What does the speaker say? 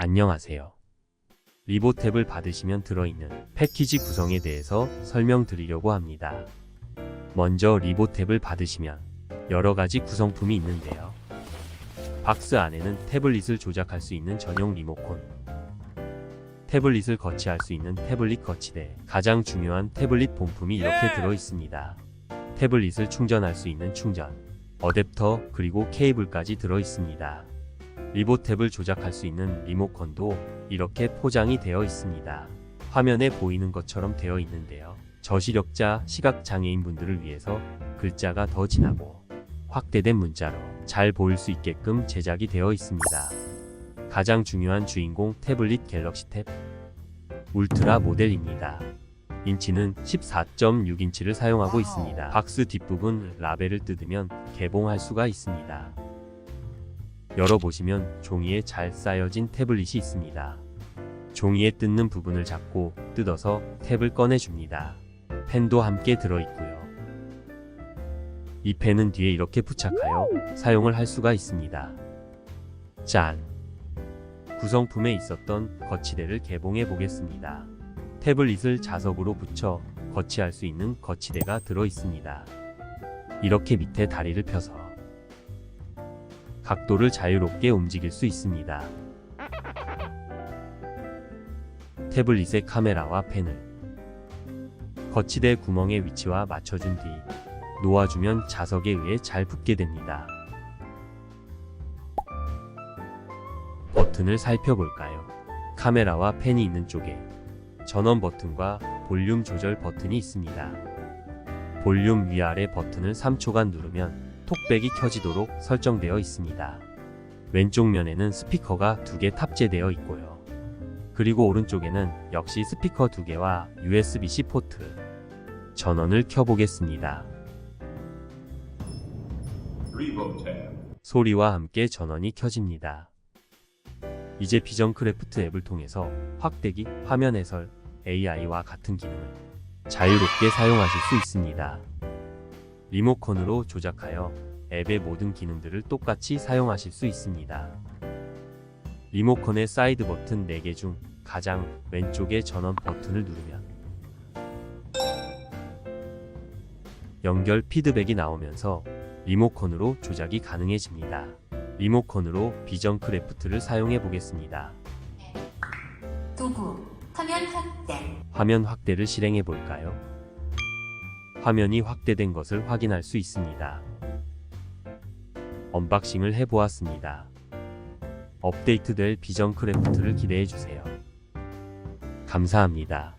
안녕하세요. 리보 탭을 받으시면 들어있는 패키지 구성에 대해서 설명드리려고 합니다. 먼저 리보 탭을 받으시면 여러 가지 구성품이 있는데요. 박스 안에는 태블릿을 조작할 수 있는 전용 리모콘, 태블릿을 거치할 수 있는 태블릿 거치대, 가장 중요한 태블릿 본품이 이렇게 들어 있습니다. 태블릿을 충전할 수 있는 충전, 어댑터, 그리고 케이블까지 들어 있습니다. 리보 탭을 조작할 수 있는 리모컨도 이렇게 포장이 되어 있습니다. 화면에 보이는 것처럼 되어 있는데요. 저시력자, 시각장애인 분들을 위해서 글자가 더 진하고 확대된 문자로 잘 보일 수 있게끔 제작이 되어 있습니다. 가장 중요한 주인공 태블릿 갤럭시 탭 울트라 모델입니다. 인치는 14.6인치를 사용하고 있습니다. 박스 뒷부분 라벨을 뜯으면 개봉할 수가 있습니다. 열어보시면 종이에 잘 쌓여진 태블릿이 있습니다. 종이에 뜯는 부분을 잡고 뜯어서 탭을 꺼내줍니다. 펜도 함께 들어있고요. 이 펜은 뒤에 이렇게 부착하여 사용을 할 수가 있습니다. 짠! 구성품에 있었던 거치대를 개봉해 보겠습니다. 태블릿을 자석으로 붙여 거치할 수 있는 거치대가 들어 있습니다. 이렇게 밑에 다리를 펴서 각도를 자유롭게 움직일 수 있습니다. 태블릿의 카메라와 펜을 거치대 구멍의 위치와 맞춰준 뒤 놓아주면 자석에 의해 잘 붙게 됩니다. 버튼을 살펴볼까요? 카메라와 펜이 있는 쪽에 전원 버튼과 볼륨 조절 버튼이 있습니다. 볼륨 위아래 버튼을 3초간 누르면 톡백이 켜지도록 설정되어 있습니다. 왼쪽 면에는 스피커가 두 개 탑재되어 있고요. 그리고 오른쪽에는 역시 스피커 두 개와 USB-C 포트. 전원을 켜보겠습니다. 소리와 함께 전원이 켜집니다. 이제 비전 크래프트 앱을 통해서 확대기, 화면 해설, AI와 같은 기능을 자유롭게 사용하실 수 있습니다. 리모컨으로 조작하여 앱의 모든 기능들을 똑같이 사용하실 수 있습니다. 리모컨의 사이드 버튼 4개 중 가장 왼쪽의 전원 버튼을 누르면 연결 피드백이 나오면서 리모컨으로 조작이 가능해집니다. 리모컨으로 비전 크래프트를 사용해 보겠습니다. 도구, 화면 확대, 화면 확대를 실행해 볼까요? 화면이 확대된 것을 확인할 수 있습니다. 언박싱을 해 보았습니다. 업데이트될 비전 크래프트를 기대해 주세요. 감사합니다.